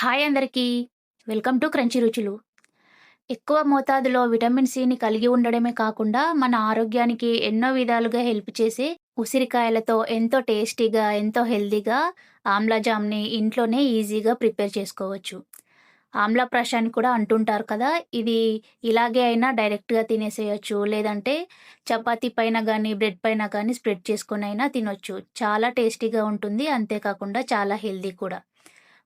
Hi అందరికీ. Welcome to crunchy రుచులు. ఎక్కువ మోతాదులో విటమిన్ సిని కలిగి ఉండడమే కాకుండా మన ఆరోగ్యానికి ఎన్నో విధాలుగా హెల్ప్ చేసే ఉసిరికాయలతో ఎంతో టేస్టీగా ఎంతో హెల్దీగా ఆమ్లాజామ్ని ఇంట్లోనే ఈజీగా ప్రిపేర్ చేసుకోవచ్చు. ఆమ్లా ప్రష్ కూడా అంటుంటారు కదా ఇది ఇలాగే అయినా డైరెక్ట్గా తినేసేయచ్చు లేదంటే చపాతీ పైన కానీ బ్రెడ్ పైన కానీ స్ప్రెడ్ చేసుకొని అయినా తినొచ్చు. చాలా టేస్టీగా ఉంటుంది అంతేకాకుండా చాలా హెల్తీ కూడా.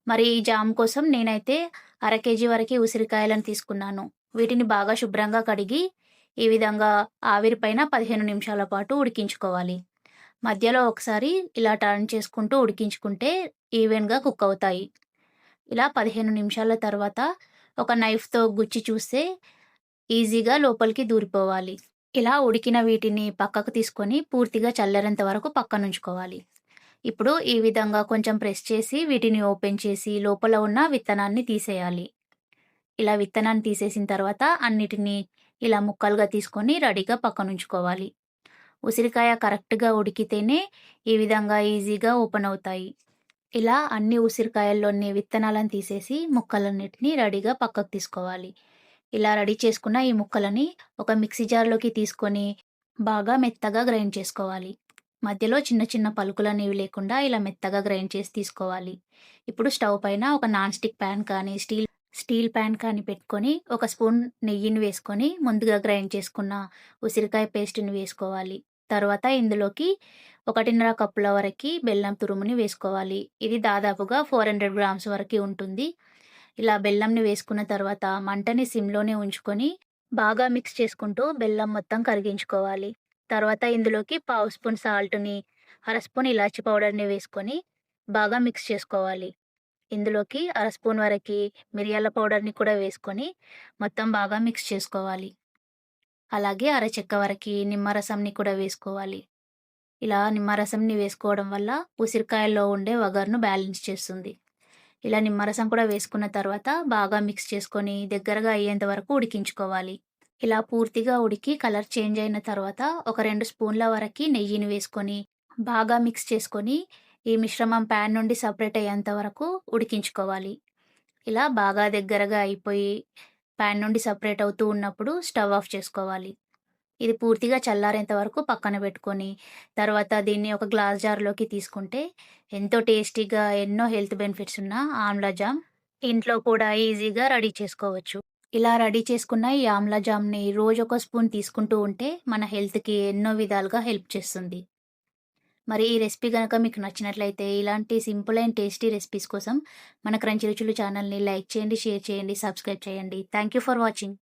మరి ఈ జామ్ కోసం నేనైతే అర కేజీ వరకు ఉసిరికాయలను తీసుకున్నాను. వీటిని బాగా శుభ్రంగా కడిగి ఈ విధంగా ఆవిరి పైన పదిహేను నిమిషాల పాటు ఉడికించుకోవాలి. మధ్యలో ఒకసారి ఇలా టర్న్ చేసుకుంటూ ఉడికించుకుంటే ఈవెన్గా కుక్ అవుతాయి. ఇలా పదిహేను నిమిషాల తర్వాత ఒక నైఫ్తో గుచ్చి చూస్తే ఈజీగా లోపలికి దూరిపోవాలి. ఇలా ఉడికిన వీటిని పక్కకు తీసుకొని పూర్తిగా చల్లరేంత వరకు పక్కనుంచుకోవాలి. ఇప్పుడు ఈ విధంగా కొంచెం ప్రెస్ చేసి వీటిని ఓపెన్ చేసి లోపల ఉన్న విత్తనాన్ని తీసేయాలి. ఇలా విత్తనాన్ని తీసేసిన తర్వాత అన్నిటినీ ఇలా ముక్కలుగా తీసుకొని రెడీగా పక్కనుంచుకోవాలి ఉసిరికాయ కరెక్ట్గా ఉడికితేనే ఈ విధంగా ఈజీగా ఓపెన్ అవుతాయి. ఇలా అన్ని ఉసిరికాయల్లోని విత్తనాలను తీసేసి ముక్కలన్నిటిని రెడీగా పక్కకు తీసుకోవాలి. ఇలా రెడీ చేసుకున్న ఈ ముక్కలని ఒక మిక్సీ జార్లోకి తీసుకొని బాగా మెత్తగా గ్రైండ్ చేసుకోవాలి. మధ్యలో చిన్న చిన్న పలుకులు అనేవి లేకుండా ఇలా మెత్తగా గ్రైండ్ చేసి తీసుకోవాలి. ఇప్పుడు స్టవ్ పైన ఒక నాన్ స్టిక్ ప్యాన్ కానీ స్టీల్ స్టీల్ ప్యాన్ కానీ పెట్టుకొని ఒక స్పూన్ నెయ్యిని వేసుకొని ముందుగా గ్రైండ్ చేసుకున్న ఉసిరికాయ పేస్ట్ని వేసుకోవాలి. తర్వాత ఇందులోకి ఒకటిన్నర కప్పుల వరకు బెల్లం తురుముని వేసుకోవాలి. ఇది దాదాపుగా ఫోర్ హండ్రెడ్ గ్రామ్స్ వరకు ఉంటుంది. ఇలా బెల్లంని వేసుకున్న తర్వాత మంటని సిమ్లోనే ఉంచుకొని బాగా మిక్స్ చేసుకుంటూ బెల్లం మొత్తం కరిగించుకోవాలి. తర్వాత ఇందులోకి పావు స్పూన్ సాల్ట్ని అర స్పూన్ ఇలాచి పౌడర్ని వేసుకొని బాగా మిక్స్ చేసుకోవాలి. ఇందులోకి అర స్పూన్ వరకు మిరియాల పౌడర్ని కూడా వేసుకొని మొత్తం బాగా మిక్స్ చేసుకోవాలి. అలాగే అర చెక్క వరకు నిమ్మరసంని కూడా వేసుకోవాలి. ఇలా నిమ్మరసంని వేసుకోవడం వల్ల ఉసిరికాయల్లో ఉండే వగర్ను బ్యాలెన్స్ చేస్తుంది. ఇలా నిమ్మరసం కూడా వేసుకున్న తర్వాత బాగా మిక్స్ చేసుకొని దగ్గరగా అయ్యేంత వరకు ఉడికించుకోవాలి. ఇలా పూర్తిగా ఉడికి కలర్ చేంజ్ అయిన తర్వాత ఒక రెండు స్పూన్ల వరకు నెయ్యిని వేసుకొని బాగా మిక్స్ చేసుకొని ఈ మిశ్రమం ప్యాన్ నుండి సపరేట్ అయ్యేంత వరకు ఉడికించుకోవాలి. ఇలా బాగా దగ్గరగా అయిపోయి ప్యాన్ నుండి సపరేట్ అవుతూ ఉన్నప్పుడు స్టవ్ ఆఫ్ చేసుకోవాలి. ఇది పూర్తిగా చల్లారేంత వరకు పక్కన పెట్టుకొని తర్వాత దీన్ని ఒక గ్లాస్ జార్లోకి తీసుకుంటే ఎంతో టేస్టీగా ఎన్నో హెల్త్ బెనిఫిట్స్ ఉన్న ఆమ్లా జామ్ ఇంట్లో కూడా ఈజీగా రెడీ చేసుకోవచ్చు. ఇలా రెడీ చేసుకున్న ఈ ఆమ్లా జామ్ని రోజు ఒక స్పూన్ తీసుకుంటూ ఉంటే మన హెల్త్కి ఎన్నో విధాలుగా హెల్ప్ చేస్తుంది. మరి ఈ రెసిపీ కనుక మీకు నచ్చినట్లయితే ఇలాంటి సింపుల్ అండ్ టేస్టీ రెసిపీస్ కోసం మన క్రంచి రుచులు ఛానల్ని లైక్ చేయండి షేర్ చేయండి సబ్స్క్రైబ్ చేయండి. Thank you for watching.